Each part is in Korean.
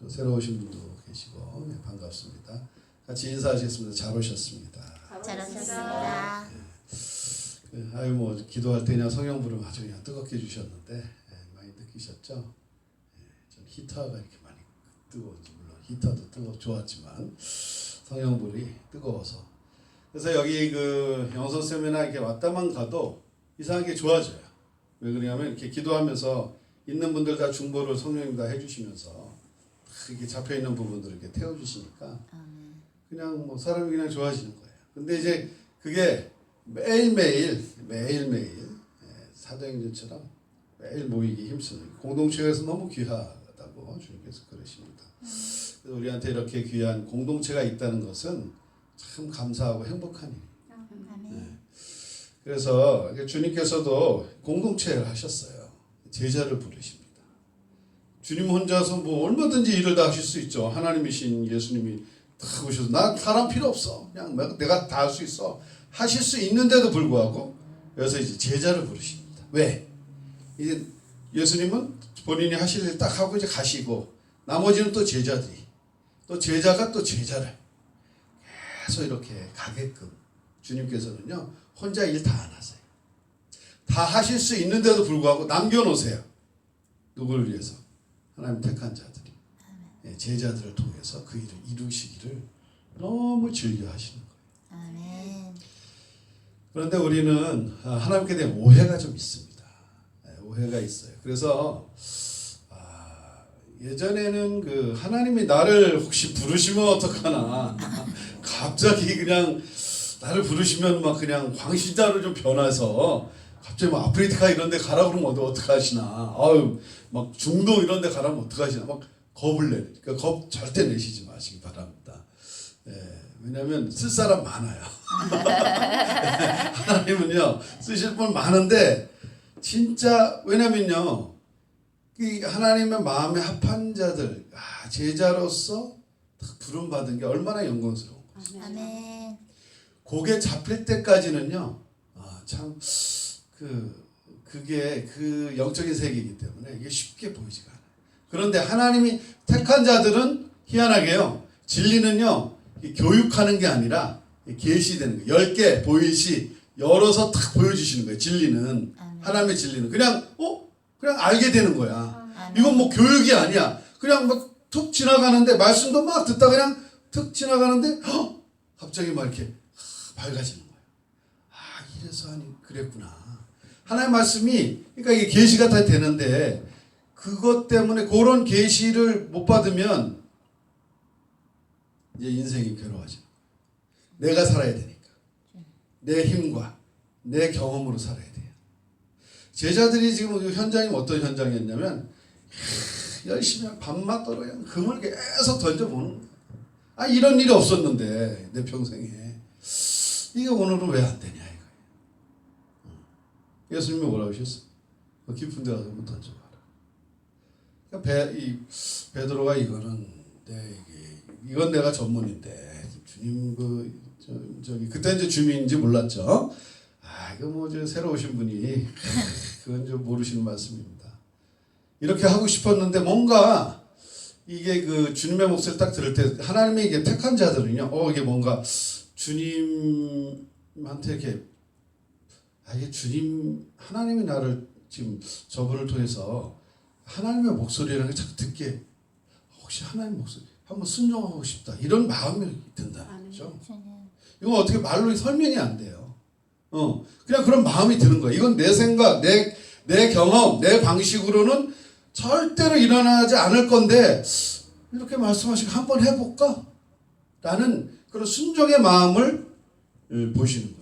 또 새로 오신 분도 계시고 네, 반갑습니다. 같이 인사하시겠습니다. 잘 오셨습니다. 잘하셨습니다. 그, 아유 뭐 기도할 때 그냥 성령 부름 아주 그냥 뜨겁게 해주셨는데 예, 많이 느끼셨죠? 예, 전 히터가 이렇게 많이 뜨거운지 물론 히터도 뜨거 좋았지만 성령 불이 뜨거워서 그래서 여기 그 영선 세미나 이렇게 왔다만 가도 이상하게 좋아져요. 왜 그러냐면 이렇게 기도하면서 있는 분들 다 중보를 성령님 다 해주시면서 이렇게 잡혀 있는 부분들을 이렇게 태워 주시니까 그냥 뭐 사람이 그냥 좋아지는 거예요. 근데 이제 그게 매일매일 매일매일 예, 사도행전처럼 매일 모이기 힘쓰는 공동체에서 너무 귀하다고 주님께서 그러십니다. 그래서 우리한테 이렇게 귀한 공동체가 있다는 것은 참 감사하고 행복한 일이에요. 아멘. 그래서 주님께서도 공동체를 하셨어요. 제자를 부르십니다. 주님 혼자서 뭐 얼마든지 일을 다 하실 수 있죠. 하나님이신 예수님이 다 오셔서 나 사람 필요 없어. 그냥 내가 다 할 수 있어. 하실 수 있는데도 불구하고 그래서 이제 제자를 부르십니다. 왜? 이제 예수님은 본인이 하실 일 딱 하고 이제 가시고 나머지는 또 제자들이 또 제자가 또 제자를 계속 이렇게 가게끔 주님께서는요 혼자 일 다 안 하세요. 다 하실 수 있는데도 불구하고 남겨놓으세요. 누구를 위해서? 하나님 택한 자들이 예, 제자들을 통해서 그 일을 이루시기를 너무 즐겨 하시는 거예요. 아멘. 그런데 우리는 아, 하나님께 대한 오해가 좀 있습니다. 예, 오해가 있어요. 그래서 아, 예전에는 그 하나님이 나를 혹시 부르시면 어떡하나 갑자기 그냥 나를 부르시면 막 그냥 광신자로 좀 변해서 갑자기 막 아프리카 이런 데 가라 그러면 어떡- 어떡하시나 아유 막 중동 이런 데 가라면 어떡하시나 막 겁을 내 그러니까 겁 절대 내시지 마시기 바랍니다. 예, 왜냐하면 쓸 사람 많아요. 하나님은요 쓰실 분 많은데 진짜 왜냐면요 이 하나님의 마음에 합한 자들 아, 제자로서 딱 부름 받은 게 얼마나 영광스러운 거예요. 아멘. 고개 잡힐 때까지는요 아, 참 그 그게 그 영적인 세계이기 때문에 이게 쉽게 보이지가 않아요. 그런데 하나님이 택한 자들은 희한하게요 진리는요 이 교육하는 게 아니라 이 계시되는 거. 10개 보일시 열어서 탁 보여주시는 거예요. 진리는. 하나님의 진리는. 그냥, 어? 그냥 알게 되는 거야. 아멘. 이건 뭐 교육이 아니야. 그냥 막 툭 지나가는데, 말씀도 막 듣다 그냥 툭 지나가는데, 헉! 갑자기 막 이렇게 하, 밝아지는 거야. 아, 이래서 하니 그랬구나. 하나의 말씀이, 그러니까 이게 계시가 다 되는데, 그것 때문에 그런 계시를 못 받으면, 이제 인생이 거야. 내가 살아야 되니까. 내 힘과 내 경험으로 살아야 돼요. 제자들이 지금 그 현장이 어떤 현장이었냐면 열심히 밤낮 떨어 그냥 금을 계속 던져보는 거예요. 아 이런 일이 없었는데 내 평생에 이게 오늘은 왜 안 되냐 예수님이 뭐라고 하셨어? 그 깊은 데 가서 던져봐라. 그러니까 배, 이 베드로가 이거는 내 이게 이건 내가 전문인데 주님 그 저, 저기 그때 이제 주민인지 몰랐죠. 아 이거 뭐 저 새로 오신 분이 그건 좀 모르시는 말씀입니다. 이렇게 하고 싶었는데 뭔가 이게 그 주님의 목소리를 딱 들을 때 하나님의 이게 택한 자들은요. 어 이게 뭔가 주님한테 이렇게 아 이게 주님 하나님이 나를 지금 저분을 통해서 하나님의 목소리라는 걸 자꾸 듣게 혹시 하나님 목소리 한번 순종하고 싶다 이런 마음이 든다는 거죠. 주님. 이건 어떻게 말로 설명이 안 돼요. 어, 그냥 그런 마음이 드는 거야. 이건 내 생각, 내, 내 경험, 내 방식으로는 절대로 일어나지 않을 건데, 이렇게 말씀하시고 한번 해볼까? 라는 그런 순종의 마음을 음, 보시는 거예요.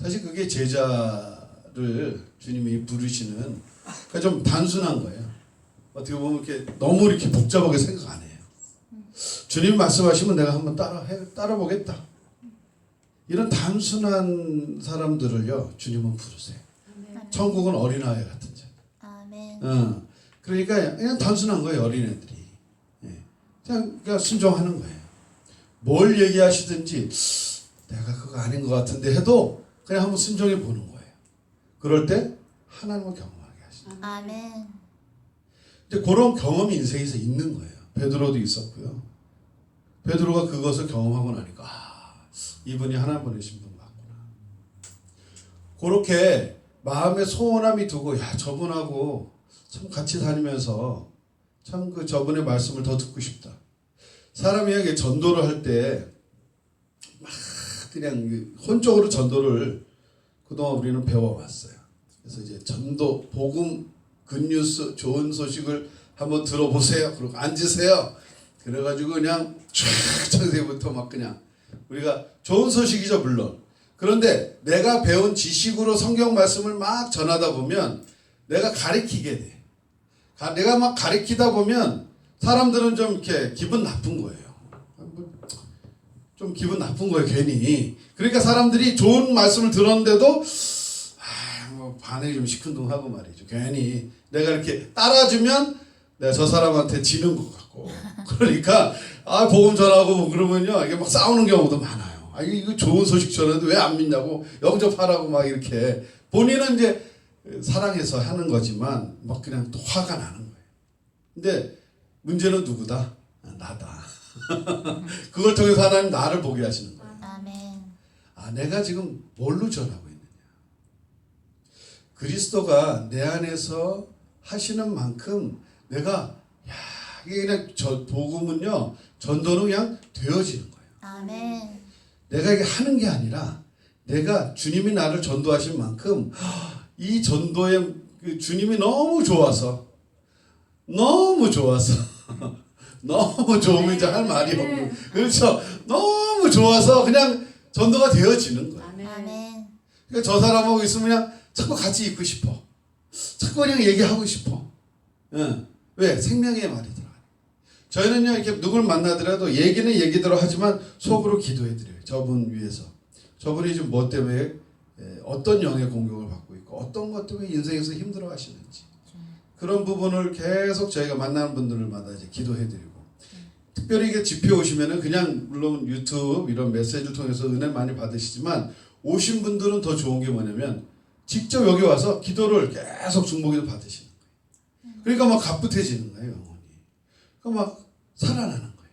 사실 그게 제자를 주님이 부르시는, 그러니까 좀 단순한 거예요. 어떻게 보면 이렇게 너무 이렇게 복잡하게 생각 안 해요. 주님 말씀하시면 내가 한번 따라 해, 따라 보겠다. 이런 단순한 사람들을요 주님은 부르세요. 천국은 어린아이 같은 자. 아멘. 어, 그러니까 그냥 단순한 거예요 어린애들이. 예. 그냥, 그냥 순종하는 거예요. 뭘 얘기하시든지 내가 그거 아닌 것 같은데 해도 그냥 한번 순종해 보는 거예요. 그럴 때 하나님을 경험하게 하시죠. 아멘. 이제 그런 경험이 인생에서 있는 거예요. 베드로도 있었고요. 베드로가 그것을 경험하고 나니까 아, 이분이 하나 보내신 분 맞구나. 그렇게 마음에 소원함이 두고 야 저분하고 참 같이 다니면서 참 그 저분의 말씀을 더 듣고 싶다. 사람이 이게 전도를 할때막 그냥 그 혼적으로 전도를 그동안 우리는 배워왔어요. 그래서 이제 전도 복음 굿뉴스 좋은 소식을 한번 들어보세요. 그리고 앉으세요. 그래가지고 그냥 쫙 전세부터 막 그냥 우리가 좋은 소식이죠 물론. 그런데 내가 배운 지식으로 성경 말씀을 막 전하다 보면 내가 가리키게 돼. 가- 내가 막 가리키다 보면 사람들은 좀 이렇게 기분 나쁜 거예요. 뭐좀 기분 나쁜 거예요 괜히. 그러니까 사람들이 좋은 말씀을 들었는데도 아, 뭐 반응이 좀 시큰둥하고 말이죠. 괜히 내가 이렇게 따라주면 내가 저 사람한테 지는 것 같고 그러니까 아 복음 전하고 뭐 그러면요 이게 막 싸우는 경우도 많아요. 아 이거- 좋은 소식 전하는데 왜 안 믿냐고 영접하라고 막 이렇게 본인은 이제 사랑해서 하는 거지만 막 그냥 또 화가 나는 거예요. 근데 문제는 누구다? 아, 나다. 그걸 통해서 하나님 나를 보게 하시는 거예요. 아멘. 아, 내가 지금 뭘로 전하고 있느냐? 그리스도가 내 안에서 하시는 만큼 내가 야, 이게 그냥 저 복음은요. 전도는 그냥 되어지는 거예요. 아멘. 내가 이게 하는 게 아니라 내가 주님이 나를 전도하신 만큼 이 전도에 그 주님이 너무 좋아서 너무 좋아서 너무 좋으면 이제 할 말이 없고 그렇죠 너무 좋아서 그냥 전도가 되어지는 거예요. 아멘. 아멘. 그러니까 저 사람하고 있으면 그냥 자꾸 같이 있고 싶어 자꾸 그냥 얘기하고 싶어 예. 왜 생명의 말이 들어가요. 저희는요 이렇게 누굴 만나더라도 얘기는 얘기대로 하지만 속으로 기도해드려요. 저분 위해서. 저분이 지금 뭐 때문에 예, 어떤 영의 공격을 받고 있고 어떤 것 때문에 인생에서 힘들어 하시는지 그런 부분을 계속 저희가 만나는 분들마다 이제 기도해드리고 특별히 이게 집회 오시면은 그냥 물론 유튜브 이런 메시지를 통해서 은혜 많이 받으시지만 오신 분들은 더 좋은 게 뭐냐면 직접 여기 와서 기도를 계속 중보기도 받으시는 거예요. 그러니까 막 가뿐해지는 거예요 영혼이. 그러니까 막 살아나는 거예요.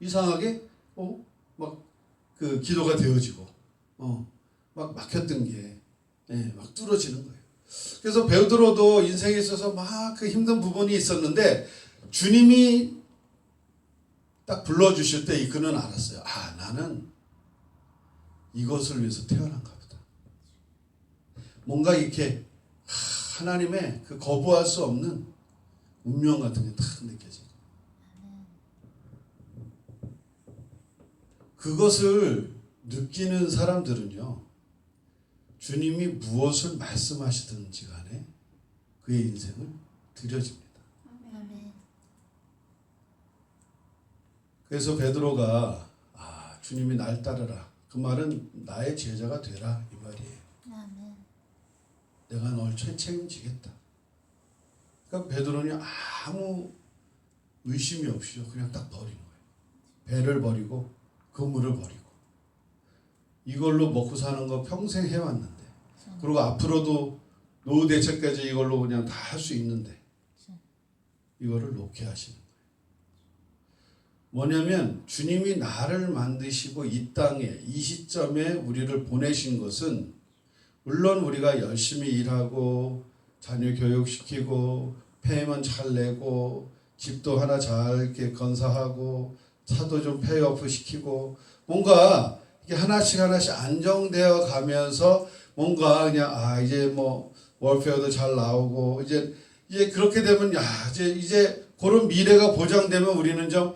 이상하게 어 막 그 기도가 되어지고 어막 막혔던 게 예, 막 뚫어지는 거예요. 그래서 베드로도 인생에 있어서 막 그 힘든 부분이 있었는데 주님이 딱 불러주실 때 이 그는 알았어요. 아 나는 이것을 위해서 태어난가 보다. 뭔가 이렇게 하, 하나님의 그 거부할 수 없는 운명 같은 게 딱 느껴져요. 그것을 느끼는 사람들은요, 주님이 무엇을 말씀하시든지 간에 그의 인생을 드려집니다. 아멘. 그래서 베드로가 아, 주님이 날 따르라. 그 말은 나의 제자가 되라 이 말이에요. 아멘. 내가 널 채- 책임지겠다. 그러니까 베드로는 아무 의심이 없이 그냥 딱 버린 거예요. 배를 버리고 그물을 버리고 이걸로 먹고 사는 거 평생 해왔는데 그리고 앞으로도 노후 대책까지 이걸로 그냥 다 할 수 있는데 이거를 놓게 하시는. 뭐냐면 주님이 나를 만드시고 이 땅에 이 시점에 우리를 보내신 것은 물론 우리가 열심히 일하고 자녀 교육시키고 페이먼 잘 내고 집도 하나 잘 이렇게 건사하고 차도 좀 페이오프 시키고 뭔가 이게 하나씩 하나씩 안정되어 가면서 뭔가 그냥 아 이제 뭐 월페어도 잘 나오고 이제 이제 그렇게 되면 야 이제 이제 그런 미래가 보장되면 우리는 좀 하,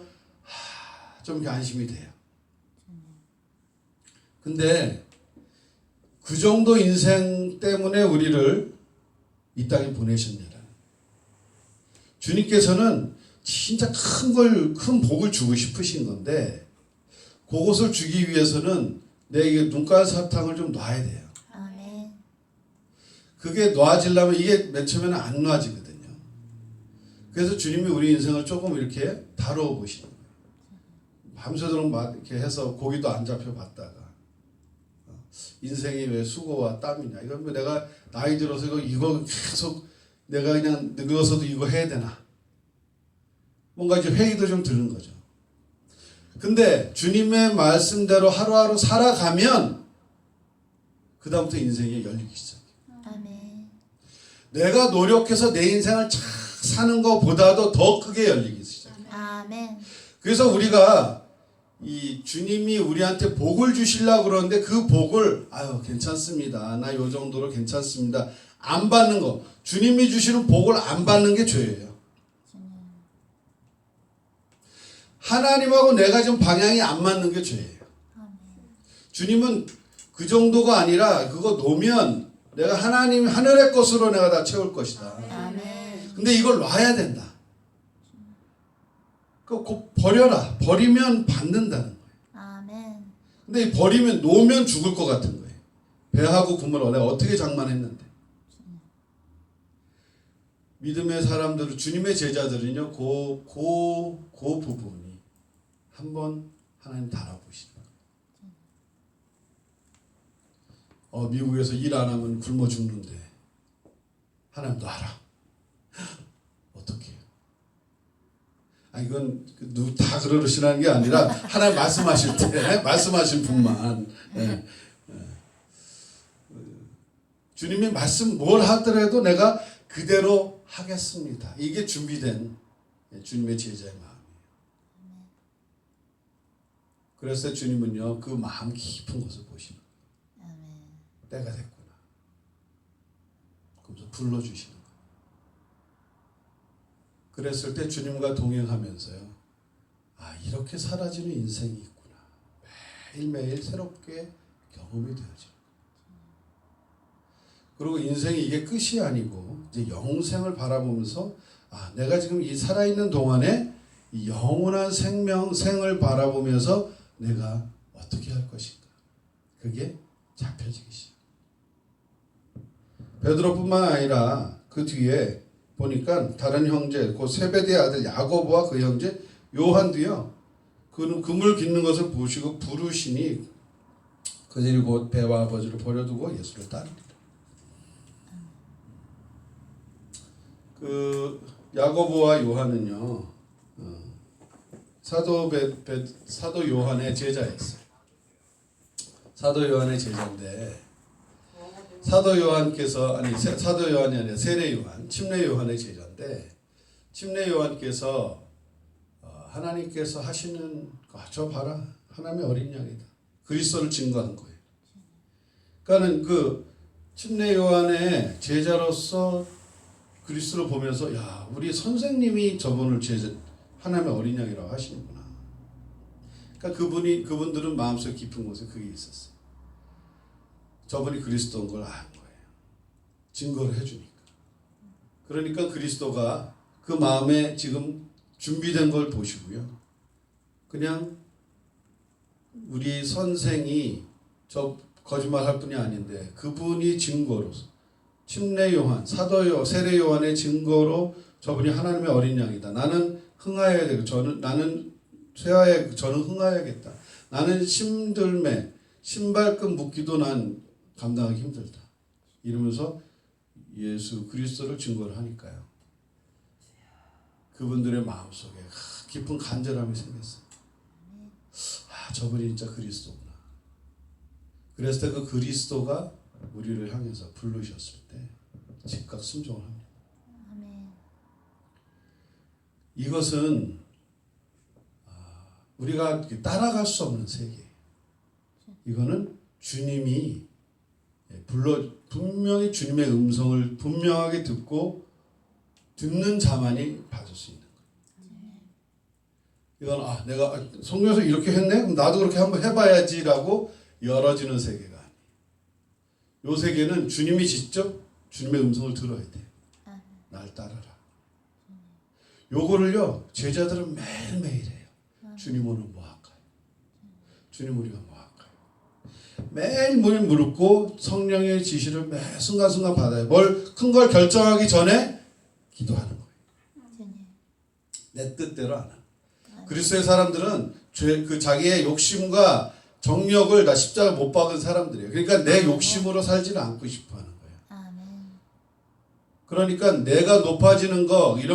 좀 이렇게 안심이 돼요. 근데 그 정도 인생 때문에 우리를 이 땅에 보내셨냐라는 주님께서는 진짜 큰 걸 큰 복을 주고 싶으신 건데 그것을 주기 위해서는 내 이게 눈깔 사탕을 좀 놔야 돼요. 그게 놔지려면 이게 맨 처음에는 안 놔지거든요. 그래서 주님이 우리 인생을 조금 이렇게 다루어 보시는. 밤새도록 막 이렇게 해서 고기도 안 잡혀 봤다가 어, 인생이 왜 수고와 땀이냐 이건 뭐 내가 나이 들어서 이거, 이거 계속 내가 그냥 늙어서도 이거 해야 되나 뭔가 이제 회의도 좀 드는 거죠. 근데 주님의 말씀대로 하루하루 살아가면 그 다음부터 인생이 열리기 시작해요. 아멘. 내가 노력해서 내 인생을 착 사는 것보다도 더 크게 열리기 시작해요. 아멘. 그래서 우리가 이 주님이 우리한테 복을 주시려고 그러는데 그 복을 아유 괜찮습니다. 나 요 정도로 괜찮습니다. 안 받는 거. 주님이 주시는 복을 안 받는 게 죄예요. 하나님하고 내가 지금 방향이 안 맞는 게 죄예요. 주님은 그 정도가 아니라 그거 놓으면 내가 하나님 하늘의 것으로 내가 다 채울 것이다. 근데 이걸 놔야 된다. 그꼭 버려라. 버리면 받는다는 거예요. 아멘. 근데 이 버리면 놓으면 죽을 것 같은 거예요. 배하고 국물 내가 어떻게 장만했는데. 믿음의 사람들은 주님의 제자들은요. 그, 그, 그 부분이 한번 하나님 달아보시다. 어, 미국에서 일 안 하면 굶어 죽는데 하나님도 알아. 아 이건 그 누- 다 그러시라는 게 아니라 하나님 말씀하실 때 말씀하신 분만 예. 예. 주님이 말씀 뭘 하더라도 내가 그대로 하겠습니다. 이게 준비된 예, 주님의 제자의 마음이에요. 그래서 주님은요 그 마음 깊은 것을 보시는 거예요. 때가 됐구나. 그러면서 불러주시는. 그랬을 때 주님과 동행하면서요. 아, 이렇게 사라지는 인생이 있구나. 매일매일 새롭게 경험이 되어지는 그리고 인생이 이게 끝이 아니고 이제 영생을 바라보면서 아, 내가 지금 이 살아있는 동안에 이 영원한 생명, 생을 바라보면서 내가 어떻게 할 것인가. 그게 잡혀지기 시작. 베드로뿐만 아니라 그 뒤에 보니까 다른 형제, 그 세베대의 아들 야고보와 그 형제 요한도요. 그는 금을 깃는 것을 보시고 부르시니 그들이 곧 배와 아버지를 버려두고 예수를 따르리라. 그 야고보와 요한은요. 어, 사도 베, 베, 사도 요한의 제자였어요. 사도 요한의 제자인데 사도 요한께서 아니 세- 사도 요한이 아니라 세례 요한, 침례 요한의 제자인데 침례 요한께서 어, 하나님께서 하시는 아, 저 봐라 하나님의 어린 양이다 그리스도를 증거한 거예요. 그러니까는 그 침례 요한의 제자로서 그리스도를 보면서 야 우리 선생님이 저분을 제자 하나님의 어린 양이라고 하시는구나. 그러니까 그분이 그분들은 마음속 깊은 곳에 그게 있었어요. 저분이 그리스도인 걸안 거예요. 증거를 해주니까. 그러니까 그리스도가 그 마음에 지금 준비된 걸 보시고요. 그냥 우리 선생이 저 거짓말 할 뿐이 아닌데 그분이 증거로서 침례 요한, 사도 요, 세례 요한의 증거로 저분이 하나님의 어린 양이다. 나는 흥하여야 되고 저는 나는 쇠하여 저는 흥하여야겠다. 나는 심들매 신발끈 묶기도 난 감당하기 힘들다. 이러면서 예수 그리스도를 증거를 하니까요. 그분들의 마음속에 깊은 간절함이 생겼어요. 아, 저분이 진짜 그리스도구나. 그랬을 때 그 그리스도가 우리를 향해서 부르셨을 때 즉각 순종을 합니다. 이것은 아, 우리가 따라갈 수 없는 세계. 이거는 주님이 예, 불러 분명히 주님의 음성을 분명하게 듣고 듣는 자만이 받을 수 있는 거예요. 이건 아 내가 아, 성경에서 이렇게 했네 그럼 나도 그렇게 한번 해봐야지라고 열어지는 세계가 아니에요. 요 세계는 주님이 직접 주님의 음성을 들어야 돼. 날 따라라. 요거를요 제자들은 매일매일 해요. 주님 오늘 뭐 할까요? 주님 우리가 뭐 할까요? 매일 물 물고 성령의 지시를 매 순간순간 받아요. 뭘 큰 걸 결정하기 전에 기도하는 거예요. 내 뜻대로 안 하는. 그리스도의 사람들은 죄, 그 자기의 욕심과 정력을 다 십자가 못 박은 사람들이에요. 그러니까 내 욕심으로 살지는 않고 싶어 하는 거예요. 그러니까 내가 높아지는 거 이런